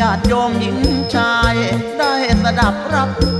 ญาติโยมหญิงชายได้สดับรับ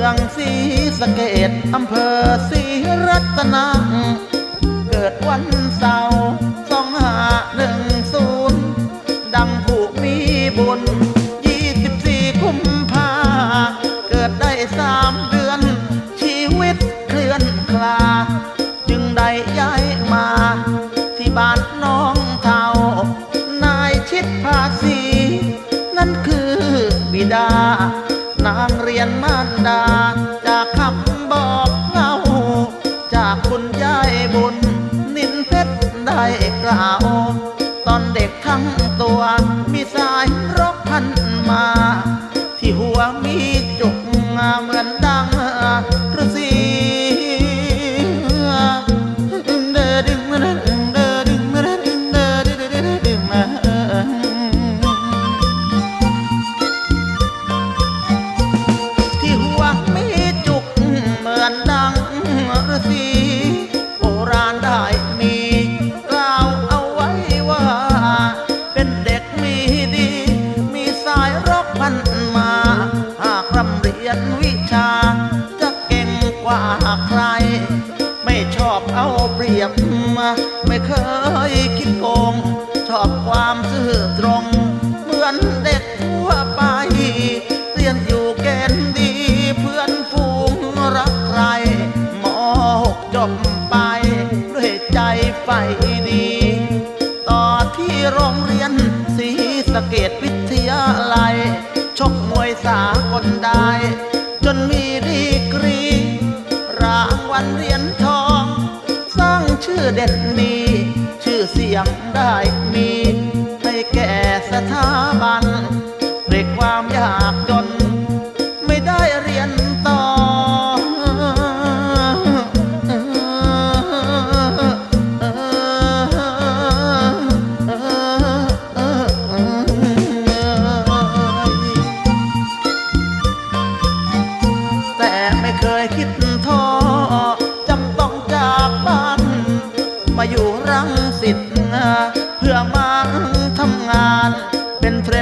มืองศรีสะเกดอำเภอศรีรัตนะเกิดวันเสาร์ เรียนมารดา จากคำบอกเล่าจากคุณยายบุญ นินเพชรได้กล่าว ตอนเด็กทั้งตัว วันเด็กความยากจน ไม่ได้เรียนต่อ แต่ไม่เคยคิดท้อจำต้องจากบ้าน มาอยู่รังสิตเพื่อมาทำงานเป็นเทร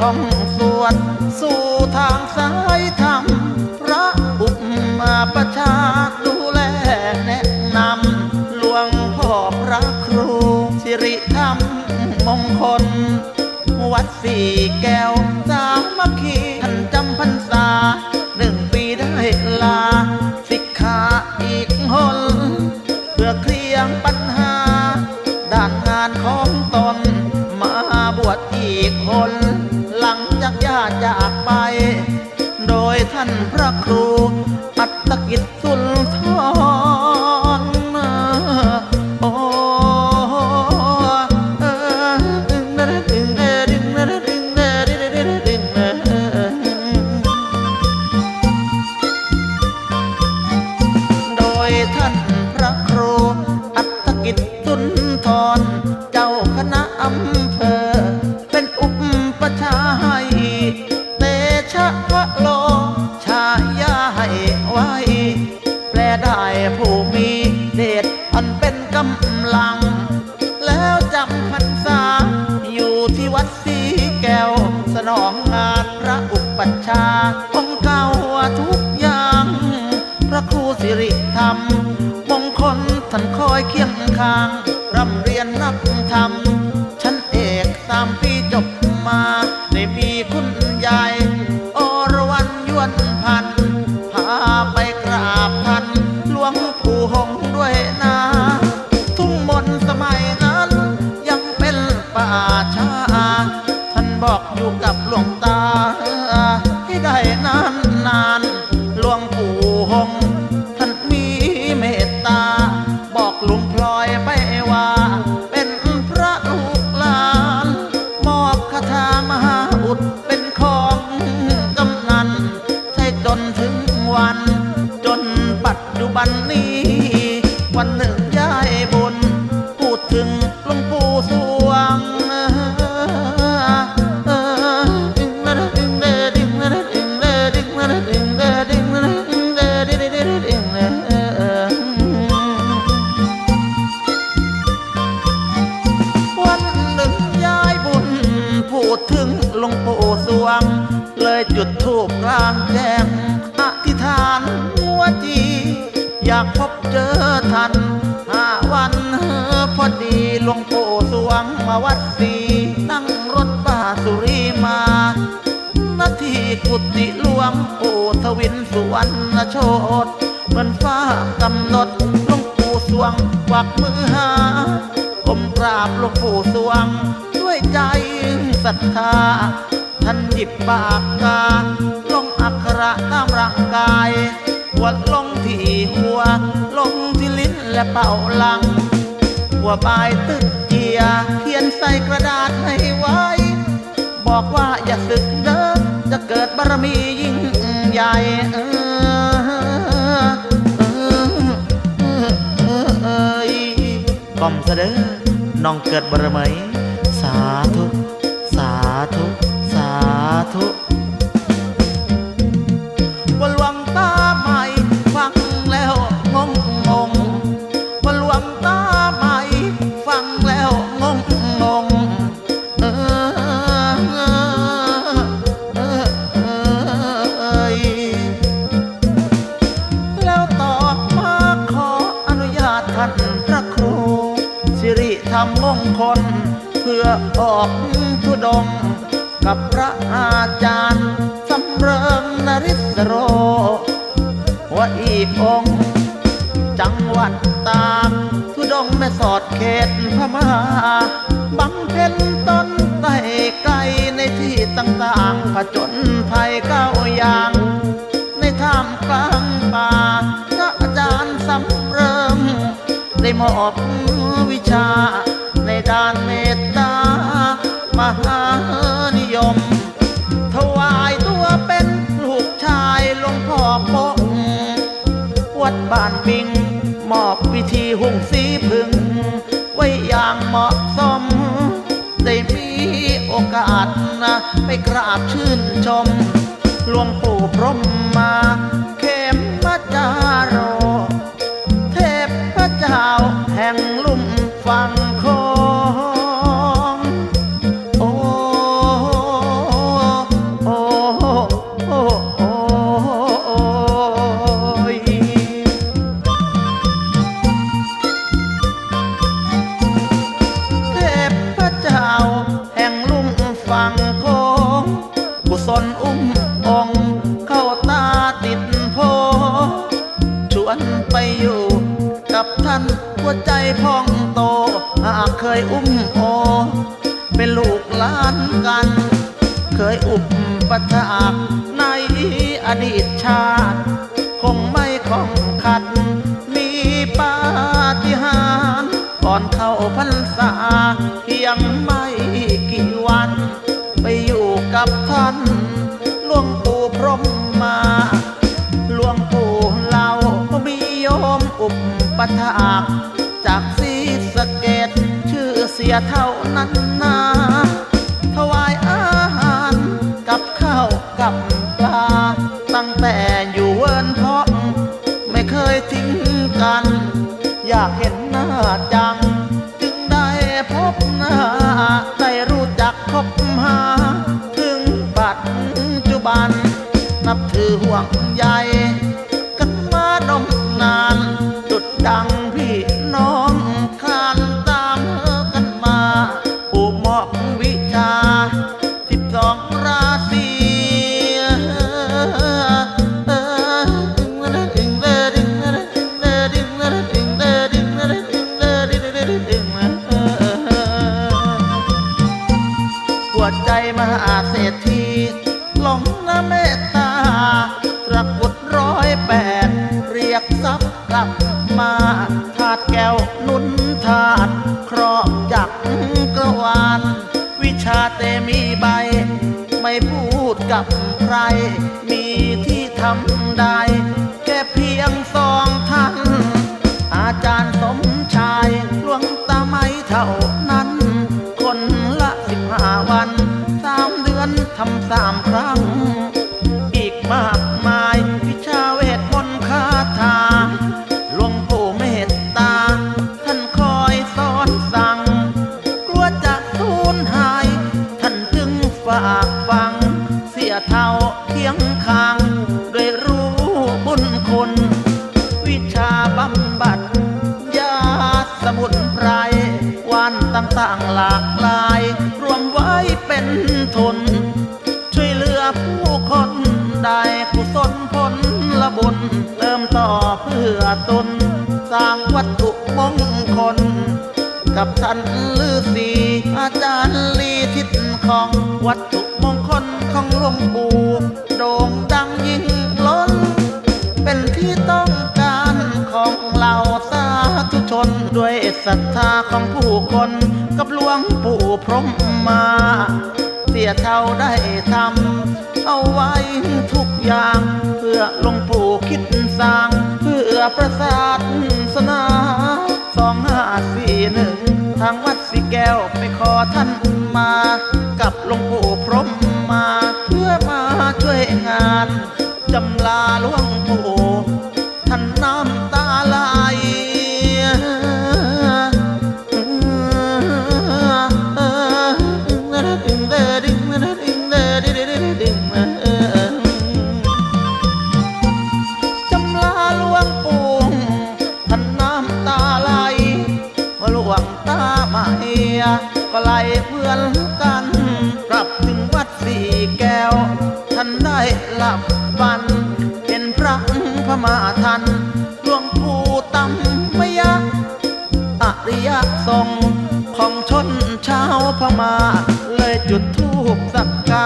ท่องสวด สู่ทางสายธรรมพระอุปมาประชาดูแลแนะนำหลวงพ่อพระครู สิริธรรมมงคล วัดสี่แก้วสามัคคีท่านจำพรรษาหนึ่งปีได้ลา สิกขาอีกหนเพื่อเคลียงปัญหา ด้านงานของตน มาบวชอีกคน จากไป โดยท่านพระครู อัตกิจสุนทรโอ้โดยท่านพระครู อัตกิจสุนทร เจ้าคณะอำเภอ เรี จุดธูปกลางแจ้งอธิษฐานหัวจี อยากพบเจอท่านห้าวันพอดีหลวงปู่สวงมาวัดสีนั่งรถป้าสุรีมานาทีกุฏิหลวงปู่ทวินสุวรรณโชดเหมือนฟ้ากำหนดหลวงปู่สวงกวักมือหาก้มกราบหลวงปู่สวงด้วยใจศรัทธา ท่านหยิบปากกาลงอักขระตามร่างกายวัดลงที่หัว ลงที่ลิ้นและเป่าลัง หัวปลายตึกเกียร์เขียนใส่กระดาษให้ไว้ บอกว่าอย่าสึกเด้อจะเกิดบารมียิ่งใหญ่เออเออเออเอออยกล่อมเสด็จน้องเกิดบารมีสาธุ ธุว่าหลวงตาใหม่ฟังแล้วงงงงว่าหลวงตาใหม่ฟังแล้วงงงงเออเออเออเอยแล้วตอบมาขออนุญาตท่านพระครู สิริธรรมมงคลเพื่อออกทุดง กับพระอาจารย์สำเริงนริศโร ว่าอีกองค์ จังหวัดตากทุดงแม่สอดเขตพม่าบังเพ็ญต้นไต่ไกลในที่ต่างๆผจญภัยเก้าอย่าง ในท่ามกลางป่าพระอาจารย์สำเริงได้มอบ ไปกราบชื่นชมหลวงปู่พรหม ตชาติ คงไม่คล่องขัด มีปาฏิหาริย์ก่อนเข้าพรรษาเพียงไม่กี่วัน ไปอยู่กับท่านหลวงปู่พรหมมาหลวงปู่เรามีโยมอุปปถากจากศรีสะเกดชื่อเสียเท่านั้น นับเธอห่วงใยกันมานมนานดุดดังพี่น้องคานตามกันมาผู้มอบวิชาสิบสองราศีหัวใจมหาเศรษฐีหลงละเมต กับใคร มีที่ทำได้ แค่เพียงสองท่าน อาจารย์สมชายหลวงตาไม่เท่านั้น คนละสิบห้าวัน สามเดือนทำสาม หลากหลาย รวมไว้เป็นทุน ช่วยเหลือผู้คนได้กุศลผลละบุญ เริ่มต่อเพื่อตน สร้างวัตถุมงคล กับท่านฤาษีอาจารย์ลีทิศของวัตถุมงคลของหลวงปู่โด่งดังยิ่งล้น เป็นที่ต้องการของเราสาธุชน ด้วยศรัทธาของผู้คน กับหลวงปู่พรหมมา เสียเท่าได้ทำเอาไว้ทุกอย่าง เพื่อหลวงปู่คิดสร้าง เพื่อประสาทสนาสองห้าสี่หนึ่งทางวัดสีแก้วไปขอท่านมา กับหลวงปู่พรหมมา เพื่อมาช่วยงาน ทรงของชนชาวพมา่า เลยจุดธูปสักการ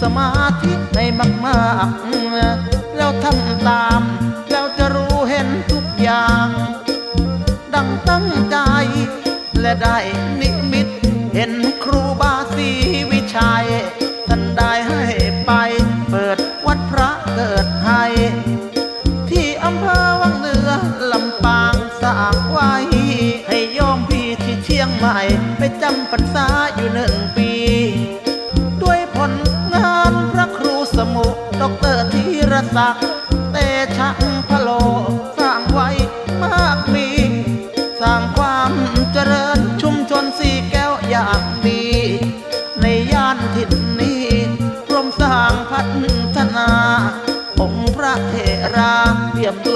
สมาธิให้มากๆ แล้วทำตาม แล้วจะรู้เห็นทุกอย่าง ดังตั้งใจ และได้นิ ศักดิ์เตชะพะโล สร้างไว้มากมี สร้างความเจริญชุมชนสี่แก้วอย่างดีในย่านถิ่นนี้กรมสร้างพัฒนา องค์พระเถราเปี่ยมด้วย